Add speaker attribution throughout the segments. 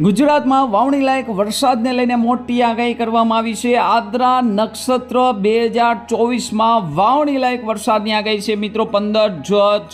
Speaker 1: ગુજરાતમાં વાવણી લાયક વરસાદને લઈને મોટી આગાહી કરવામાં આવી છે. આદ્રા નક્ષત્ર બે હજાર ચોવીસમાં વાવણી લાયક વરસાદની આગાહી છે. મિત્રો, પંદર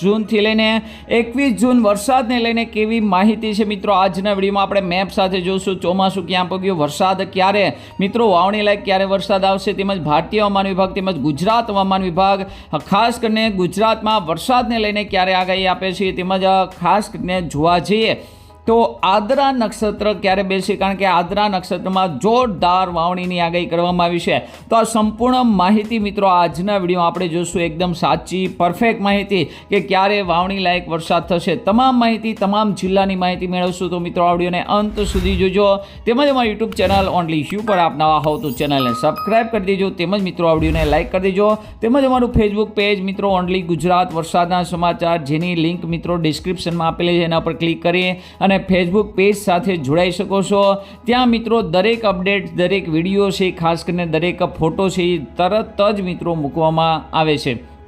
Speaker 1: જૂનથી લઈને એકવીસ જૂન વરસાદને લઈને કેવી માહિતી છે મિત્રો? આજના વિડીયોમાં આપણે મેપ સાથે જોશું. ચોમાસું ક્યાં પગ્યું? વરસાદ ક્યારે? મિત્રો વાવણી લાયક ક્યારે વરસાદ આવશે? તેમજ ભારતીય હવામાન વિભાગ તેમજ ગુજરાત હવામાન વિભાગ, ખાસ કરીને ગુજરાતમાં વરસાદને લઈને ક્યારે આગાહી આપે છે? તેમજ ખાસ કરીને જોવા જઈએ તો આદ્રા નક્ષત્ર ક્યારે બેસે? કારણ કે આદ્રા નક્ષત્રમાં જોરદાર વાવણીની આગાહી કરવામાં આવી છે. તો આ સંપૂર્ણ માહિતી મિત્રો આજના વીડિયો આપણે જોશું. એકદમ સાચી પરફેક્ટ માહિતી કે ક્યારે વાવણી લાયક વરસાદ થશે. તમામ માહિતી, તમામ જિલ્લાની માહિતી મેળવશું તો મિત્રો આ વિડીયોને અંત સુધી જોજો. તેમજ અમારી યુટ્યુબ ચેનલ ઓનલી શ્યુ પર આપ નવા હોવ તો ચેનલને સબસ્ક્રાઇબ કરી દેજો. તેમજ મિત્રો આ વિડીયોને લાઇક કરી દેજો. તેમજ અમારું ફેસબુક પેજ મિત્રો ઓનલી ગુજરાત વરસાદના સમાચાર જેની લિંક મિત્રો ડિસ્ક્રિપ્શનમાં આપેલી છે, એના પર ક્લિક કરી અને ફેસબુક પેજ સાથે જોડાઈ શકો છો. ત્યાં મિત્રો દરેક અપડેટ દરેક વીડિયો છે, ખાસ કરીને દરેક ફોટો છે, એ તરત જ મિત્રો મૂકવામાં આવે છે.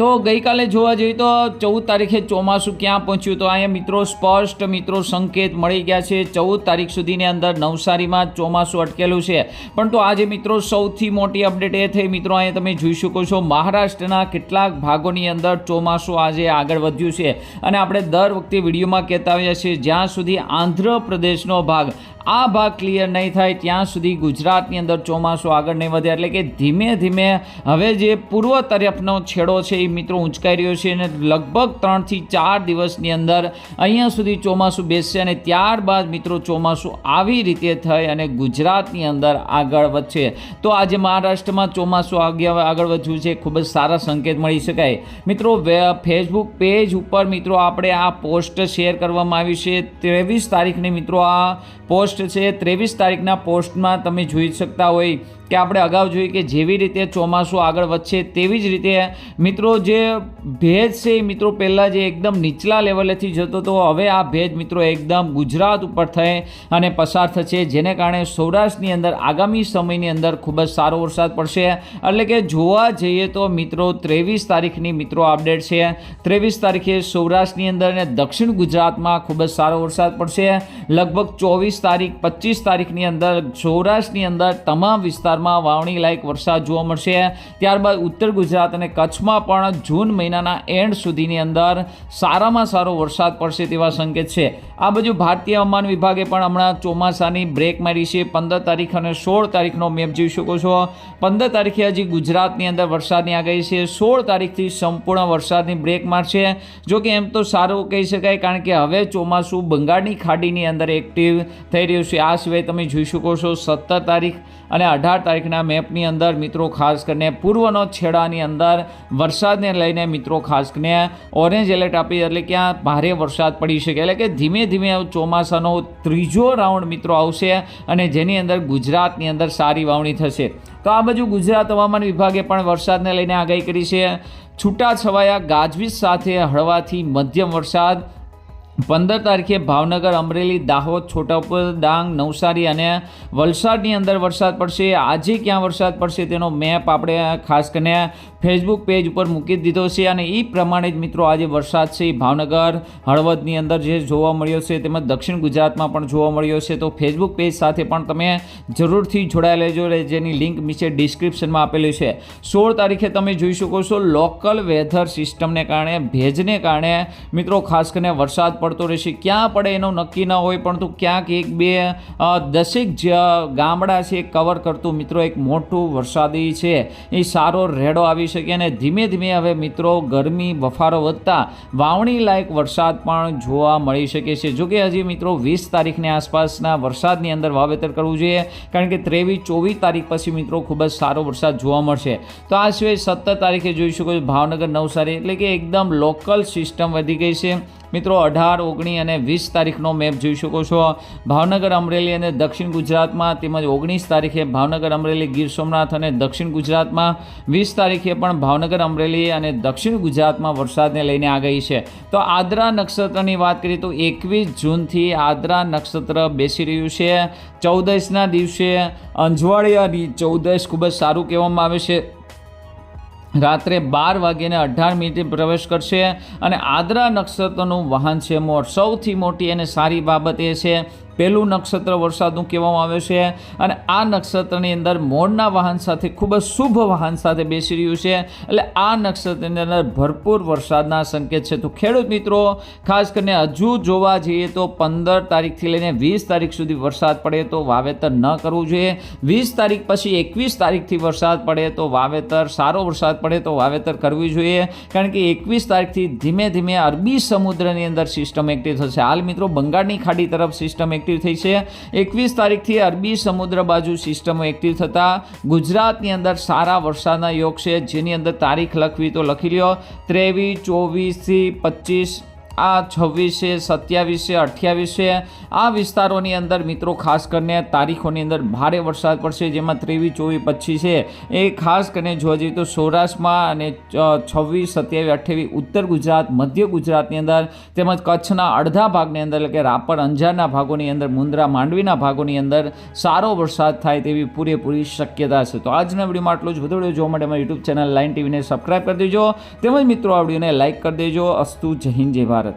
Speaker 1: તો ગઈકાલે જોવા જઈએ તો ચૌદ તારીખે ચોમાસું ક્યાં પહોંચ્યું? તો અહીંયા મિત્રો સ્પષ્ટ મિત્રો સંકેત મળી ગયા છે. ચૌદ તારીખ સુધીની અંદર નવસારીમાં ચોમાસું અટકેલું છે. પણ તો આજે મિત્રો સૌથી મોટી અપડેટ એ થઈ મિત્રો અહીંયા તમે જોઈ શકો છો મહારાષ્ટ્રના કેટલાક ભાગોની અંદર ચોમાસું આજે આગળ વધ્યું છે. અને આપણે દર વખતે વિડીયોમાં કહેતા આવ્યા છીએ, જ્યાં સુધી આંધ્રપ્રદેશનો ભાગ આ ભાગ ક્લિયર નહીં થાય, ત્યાં સુધી ગુજરાતની અંદર ચોમાસું આગળ નહીં વધે, એટલે કે ધીમે ધીમે હવે જે પૂર્વ તરફનો છેડો છે એ મિત્રો ઊંચકાઈ રહ્યો છે અને લગભગ ત્રણથી ચાર દિવસની અંદર અહીંયા સુધી ચોમાસું બેસશે અને ત્યારબાદ મિત્રો ચોમાસું આવી રીતે થઈ અને ગુજરાતની અંદર આગળ વધશે. તો આજે મહારાષ્ટ્રમાં ચોમાસું આગળ આગળ વધ્યું છે, ખૂબ જ સારા સંકેત મળી શકાય. મિત્રો ફેસબુક પેજ ઉપર મિત્રો આપણે આ પોસ્ટ શેર કરવામાં આવી છે. ત્રેવીસ તારીખની મિત્રો આ પોસ્ટ છે ત્રેવીસ તારીખના પોસ્ટમાં તમે જોઈ શકતા હોય કે આપણે અગાઉ જોઈએ કે જેવી રીતે ચોમાસું આગળ વધશે, તેવી જ રીતે મિત્રો જે ભેજ છે એ મિત્રો પહેલાં જે એકદમ નીચલા લેવલેથી જતો હતો, હવે આ ભેજ મિત્રો એકદમ ગુજરાત ઉપર થઈ અને પસાર થશે, જેને કારણે સૌરાષ્ટ્રની અંદર આગામી સમયની અંદર ખૂબ જ સારો વરસાદ પડશે. એટલે કે જોવા જઈએ તો મિત્રો ત્રેવીસ તારીખની મિત્રો અપડેટ છે. ત્રેવીસ તારીખે સૌરાષ્ટ્રની અંદર અને દક્ષિણ ગુજરાતમાં ખૂબ જ સારો વરસાદ પડશે. લગભગ ચોવીસ તારીખ, પચીસ તારીખની અંદર સૌરાષ્ટ્રની અંદર તમામ વિસ્તાર વિસ્તારમાં વાવણી લાયક વરસાદ જોવા મળશે. ત્યારબાદ ઉત્તર ગુજરાત અને કચ્છમાં પણ જૂન મહિનાના એન્ડ સુધીની અંદર સારામાં સારો વરસાદ પડશે તેવા સંકેત છે. આ બાજુ ભારતીય હવામાન વિભાગે પણ હમણાં ચોમાસાની બ્રેક મારી છે. પંદર તારીખ અને સોળ તારીખનો મેપ જોઈ શકો છો. પંદર તારીખે હજી ગુજરાતની અંદર વરસાદની આગાહી છે. સોળ તારીખથી સંપૂર્ણ વરસાદની બ્રેક મારશે. જો કે એમ તો સારું કહી શકાય, કારણ કે હવે ચોમાસું બંગાળની ખાડીની અંદર એક્ટિવ થઈ રહ્યું છે. આ સિવાય તમે જોઈ શકો છો, સત્તર તારીખ અને અઢાર તારીખના મેપની અંદર મિત્રો ખાસ કરીને પૂર્વનો છેડાની અંદર વરસાદને લઈને મિત્રો ખાસ કરીને ઓરેન્જ એલર્ટ આપી એટલે કે ભારે વરસાદ પડી શકે. એટલે કે ધીમે ધીમે ચોમાસાનો ત્રીજો રાઉન્ડ મિત્રો આવશે અને જેની અંદર ગુજરાતની અંદર સારી વાવણી થશે. તો આ બાજુ ગુજરાત હવામાન વિભાગે પણ વરસાદને લઈને આગાહી કરી છે. છૂટાછવાયા ગાજવીજ સાથે હળવાથી મધ્યમ વરસાદ પંદર તારીખે ભાવનગર અમરેલી, દાહોદ, છોટાઉપર, ડાંગ, નવસારી અને વલસાડની અંદર વરસાદ પડશે. આજે ક્યાં વરસાદ પડશે તેનો મેપ આપણે ખાસ કરીને ફેસબુક પેજ ઉપર મૂકી દીધો છે અને એ પ્રમાણે જ મિત્રો આજે વરસાદ છે. ભાવનગર, હળવદની અંદર જે જોવા મળ્યો છે તેમજ દક્ષિણ ગુજરાતમાં પણ જોવા મળ્યો છે. તો ફેસબુક પેજ સાથે પણ તમે જરૂરથી જોડાઈ લેજો જેની લિંક નીચે ડિસ્ક્રિપ્શનમાં આપેલી છે. સોળ તારીખે તમે જોઈ શકો છો લોકલ વેધર સિસ્ટમને કારણે, ભેજને કારણે મિત્રો ખાસ કરીને વરસાદ પડતો રહેશે ક્યાં પડે એનું નક્કી ન હોય, પરંતુ ક્યાંક એક બે દસેક ગામડા છે કવર કરતું. મિત્રો, એક મોટું વરસાદી છે. એ સારો રેડો આવી શકે અને ધીમે ધીમે હવે મિત્રો ગરમી, બફારો વધતા વાવણી લાયક વરસાદ પણ જોવા મળી શકે છે. જોકે હજી મિત્રો વીસ તારીખની આસપાસના વરસાદની અંદર વાવેતર કરવું જોઈએ, કારણ કે ત્રેવીસ, ચોવીસ તારીખ પછી મિત્રો ખૂબ જ સારો વરસાદ જોવા મળશે. તો આ સિવાય સત્તર તારીખે જોઈ શકો છો ભાવનગર નવસારી, એટલે કે એકદમ લોકલ સિસ્ટમ વધી ગઈ છે. મિત્રો, અઢાર ઓગણીસ અને વીસ તારીખનો મેપ જોઈ શકો છો. ભાવનગર અમરેલી અને દક્ષિણ ગુજરાતમાં તેમજ ઓગણીસ તારીખે ભાવનગર અમરેલી ગીર સોમનાથ અને દક્ષિણ ગુજરાતમાં, વીસ તારીખે પણ ભાવનગર અમરેલી અને દક્ષિણ ગુજરાતમાં વરસાદને લઈને આગાહી છે. તો આદ્રા નક્ષત્રની વાત કરીએ તો એકવીસ જૂનથી આદ્રા નક્ષત્ર બેસી રહ્યું છે. ચૌદસના દિવસે અંજવાળિયાની ચૌદસ ખૂબ જ સારું કહેવામાં આવે છે. રાત્રે બાર વાગ્યાને અઢાર મિનિટે પ્રવેશ કરશે. અને આદ્રા નક્ષત્રનું વાહન છે મોર સૌથી મોટી અને સારી બાબત એ છે પહેલું નક્ષત્ર વરસાદનું કહેવામાં આવે છે અને આ નક્ષત્રની અંદર મોરના વાહન સાથે ખૂબ જ શુભ વાહન સાથે બેસી રહ્યું છે. એટલે આ નક્ષત્રની અંદર ભરપૂર વરસાદના સંકેત છે. તો ખેડૂત મિત્રો, ખાસ કરીને હજુ જોવા જઈએ તો પંદર તારીખથી લઈને વીસ તારીખ સુધી વરસાદ પડે તો વાવેતર ન કરવું જોઈએ. વીસ તારીખ પછી એકવીસ તારીખથી વરસાદ પડે તો વાવેતર, સારો વરસાદ પડે તો વાવેતર કરવી જોઈએ. કારણ કે એકવીસ તારીખથી ધીમે ધીમે અરબી સમુદ્રની અંદર સિસ્ટમ એક્ટિવ થશે. હાલ મિત્રો બંગાળની ખાડી તરફ સિસ્ટમ એક્ટિવ થઈ છે. એકવીસ તારીખથી અરબી સમુદ્ર બાજુ સિસ્ટમો એક્ટિવ થતાં ગુજરાતની અંદર સારા વરસાદના યોગ છે. જેની અંદર તારીખ લખવી તો લખી લ્યો. ત્રેવીસ ચોવીસથી પચીસ આ છવ્વીસે, સત્યાવીસે, અઠ્યાવીસ, આ વિસ્તારોની અંદર મિત્રો ખાસ કરીને તારીખોની અંદર ભારે વરસાદ પડશે, જેમાં ત્રેવીસ, ચોવીસ, પચીસે એ ખાસ કરીને જોવા જઈએ તો સૌરાષ્ટ્રમાં અને છવ્વીસ, સત્યાવીસ, અઠ્યાવીસ, ઉત્તર ગુજરાત, મધ્ય ગુજરાતની અંદર તેમજ કચ્છના અડધા ભાગની અંદર એટલે કે રાપર, અંજારના ભાગોની અંદર મુન્દ્રા માંડવીના ભાગોની અંદર સારો વરસાદ થાય તેવી પૂરેપૂરી શક્યતા છે. તો આજના વિડીયોમાં આટલું જ. વધુ જોવા માટે અમારી યુટ્યુબ ચેનલ લાઈન ટીવીને સબસ્ક્રાઈબ કરી દેજો. તેમજ મિત્રો આ વિડીયોને લાઈક કરી દેજો. અસ્તુ જય હિન્દ, જય ભારત.